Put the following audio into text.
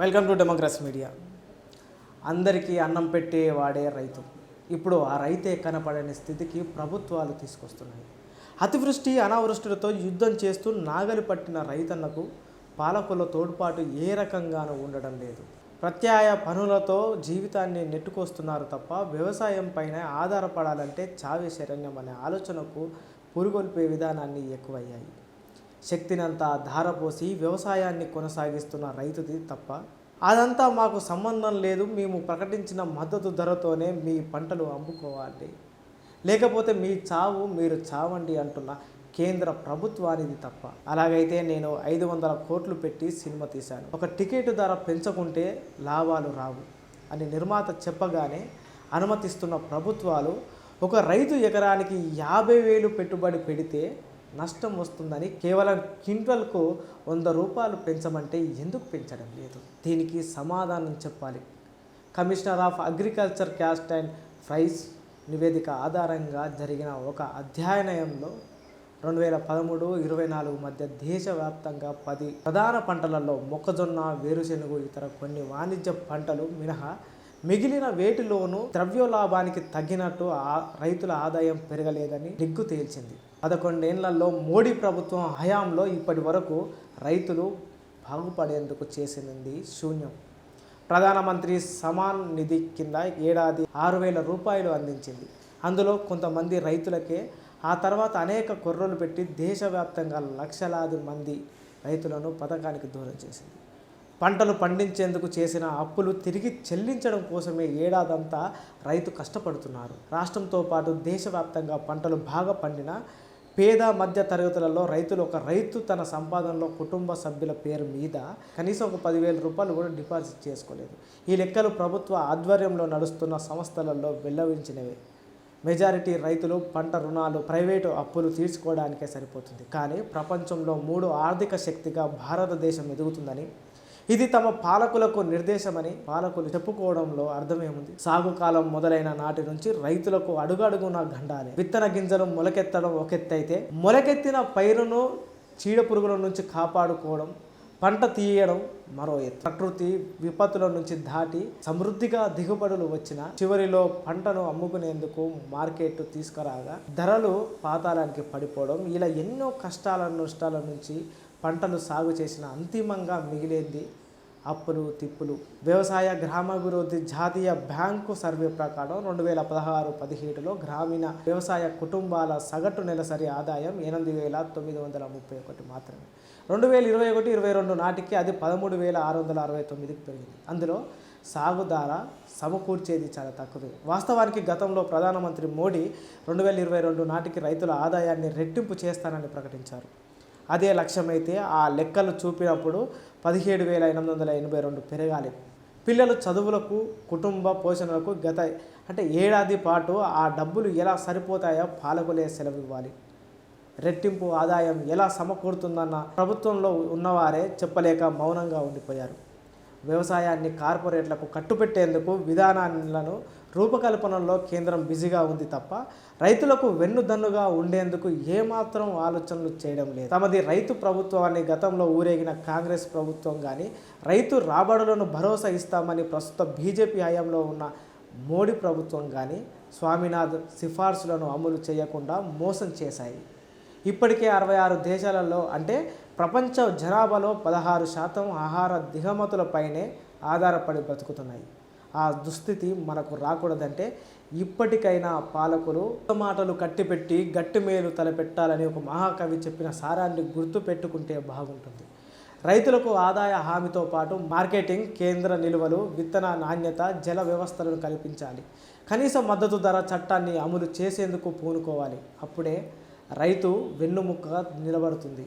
Welcome to democracy media అందరికీ అన్నం పెట్టే వాడే రైతు. ఇప్పుడు ఆ రైతే కనపడని స్థితికి ప్రభుత్వాలు తీసుకొస్తున్నాయి. అతివృష్టి అనావృష్టిలతో యుద్ధం చేస్తూ నాగలి పట్టిన రైతన్నకు పాలకుల తోడ్పాటు ఏ రకంగానూ ఉండడం లేదు. ప్రత్యాయ పనులతో జీవితాన్ని నెట్టుకొస్తున్నారు తప్ప వ్యవసాయం పైన ఆధారపడాలంటే చావే శరణ్యం అనే ఆలోచనకు పురుగొల్పే విధానాన్ని ఎక్కువయ్యాయి. శక్తినంతా ధారపోసి వ్యవసాయాన్ని కొనసాగిస్తున్న రైతుది తప్ప అదంతా మాకు సంబంధం లేదు. మేము ప్రకటించిన మద్దతు ధరతోనే మీ పంటలు అమ్ముకోవాలి. లేకపోతే మీ చావు మీరు చావండి అంటున్న కేంద్ర ప్రభుత్వానిది తప్ప. అలాగైతే నేను ఐదు వందల కోట్లు పెట్టి సినిమా తీశాను. ఒక టికెట్ ధర పెంచకుంటే లాభాలు రావు అని నిర్మాత చెప్పగానే అనుమతిస్తున్న ప్రభుత్వాలు ఒక రైతు ఎకరానికి యాభై వేలు పెట్టుబడి పెడితే నష్టం వస్తుందని కేవలం క్వింటల్కు వంద రూపాయలు పెంచమంటే ఎందుకు పెంచడం లేదు? దీనికి సమాధానం చెప్పాలి. Commissioner of agriculture cost and prices నివేదిక ఆధారంగా జరిగిన ఒక అధ్యయనంలో రెండు వేల పదమూడు ఇరవై నాలుగు మధ్య దేశవ్యాప్తంగా పది ప్రధాన పంటలలో మొక్కజొన్న వేరుశెనగ ఇతర కొన్ని వాణిజ్య పంటలు మినహా మిగిలిన వేటిలోనూ ద్రవ్యోలాభానికి తగ్గినట్టు ఆ రైతుల ఆదాయం పెరగలేదని నిగ్గు తేల్చింది. పదకొండేళ్ళలో మోడీ ప్రభుత్వం హయాంలో ఇప్పటి వరకు రైతులు బాగుపడేందుకు చేసినది శూన్యం. ప్రధానమంత్రి సమాన్ నిధి కింద ఏడాది ఆరు వేల రూపాయలు అందించింది. అందులో కొంతమంది రైతులకే ఆ తర్వాత అనేక కుర్రలు పెట్టి దేశవ్యాప్తంగా లక్షలాది మంది రైతులను పథకానికి దూరం చేసింది. పంటలు పండించేందుకు చేసిన అప్పులు తిరిగి చెల్లించడం కోసమే ఏడాదంతా రైతు కష్టపడుతున్నారు. రాష్ట్రంతో పాటు దేశవ్యాప్తంగా పంటలు బాగా పండిన పేద మధ్య తరగతులలో రైతులు ఒక రైతు తన సంపాదనలో కుటుంబ సభ్యుల పేరు మీద కనీసం ఒక పదివేల రూపాయలు కూడా డిపాజిట్ చేసుకోలేదు. ఈ లెక్కలు ప్రభుత్వ ఆధ్వర్యంలో నడుస్తున్న సంస్థలలో వెల్లవించినవే మెజారిటీ రైతులు పంట రుణాలు ప్రైవేటు అప్పులు తీర్చుకోవడానికే సరిపోతుంది. కానీ ప్రపంచంలో మూడు ఆర్థిక శక్తిగా భారతదేశం ఎదుగుతుందని ఇది తమ పాలకులకు నిర్దేశమని పాలకులు చెప్పుకోవడంలో అర్థమేముంది? సాగు కాలం మొదలైన నాటి నుంచి రైతులకు అడుగడుగున గండాలి. విత్తన గింజలు మొలకెత్తడం ఒక ఎత్తైతే మొలకెత్తిన పైరును చీడ పురుగుల నుంచి కాపాడుకోవడం పంట తీయడం మరో ఎత్తు. ప్రకృతి విపత్తుల నుంచి దాటి సమృద్ధిగా దిగుబడులు వచ్చిన చివరిలో పంటను అమ్ముకునేందుకు మార్కెట్ తీసుకురాగా ధరలు పాతాళానికి పడిపోవడం ఇలా ఎన్నో కష్టాల నష్టాల నుంచి పంటలు సాగు చేసిన అంతిమంగా మిగిలేంది అప్పులు తిప్పులు. వ్యవసాయ గ్రామాభివృద్ధి జాతీయ బ్యాంకు సర్వే ప్రకారం రెండు వేల పదహారు పదిహేడులో గ్రామీణ వ్యవసాయ కుటుంబాల సగటు నెలసరి ఆదాయం ఎనిమిది వేల తొమ్మిది వందల ముప్పై ఒకటి మాత్రమే. రెండు వేల ఇరవై ఒకటి ఇరవై రెండు నాటికి అది పదమూడు వేల ఆరు వందల అరవై తొమ్మిదికి పెరిగింది. అందులో సాగుదార సమకూర్చేది చాలా తక్కువే. వాస్తవానికి గతంలో ప్రధానమంత్రి మోడీ రెండు వేల ఇరవై రెండు నాటికి రైతుల ఆదాయాన్ని రెట్టింపు చేస్తానని ప్రకటించారు. అదే లక్ష్యమైతే ఆ లెక్కలు చూపినప్పుడు పదిహేడు వేల ఎనిమిది వందల ఎనభై రెండు పెరగాలి. పిల్లలు చదువులకు కుటుంబ పోషణలకు గత అంటే ఏడాది పాటు ఆ డబ్బులు ఎలా సరిపోతాయో పాలకులే సెలవివ్వాలి. రెట్టింపు ఆదాయం ఎలా సమకూరుతుందన్న ప్రభుత్వంలో ఉన్నవారే చెప్పలేక మౌనంగా ఉండిపోయారు. వ్యవసాయాన్ని కార్పొరేట్లకు కట్టుపెట్టేందుకు విధానాలను రూపకల్పనలో కేంద్రం బిజీగా ఉంది తప్ప రైతులకు వెన్నుదన్నుగా ఉండేందుకు ఏమాత్రం ఆలోచనలు చేయడం లేదు. తమది రైతు ప్రభుత్వాన్ని గతంలో ఊరేగిన కాంగ్రెస్ ప్రభుత్వం కానీ రైతు రాబడులను భరోసా ఇస్తామని ప్రస్తుత బీజేపీ హయాంలో ఉన్న మోడీ ప్రభుత్వం కానీ స్వామినాథ్ సిఫార్సులను అమలు చేయకుండా మోసం చేశాయి. ఇప్పటికే అరవై ఆరు దేశాలలో అంటే ప్రపంచ జనాభాలో పదహారు శాతం ఆహార దిగమతులపైనే ఆధారపడి బ్రతుకుతున్నాయి. ఆ దుస్థితి మనకు రాకూడదంటే ఇప్పటికైనా పాలకులు మాటలు కట్టిపెట్టి గట్టి మేలు తలపెట్టాలని ఒక మహాకవి చెప్పిన సారాన్ని గుర్తు పెట్టుకుంటే బాగుంటుంది. రైతులకు ఆదాయ హామీతో పాటు మార్కెటింగ్ కేంద్ర నిల్వలు విత్తన నాణ్యత జల వ్యవస్థలను కల్పించాలి. కనీస మద్దతు ధర చట్టాన్ని అమలు చేసేందుకు పూనుకోవాలి. అప్పుడే రైతు వెన్నుముక్క నిలబడుతుంది.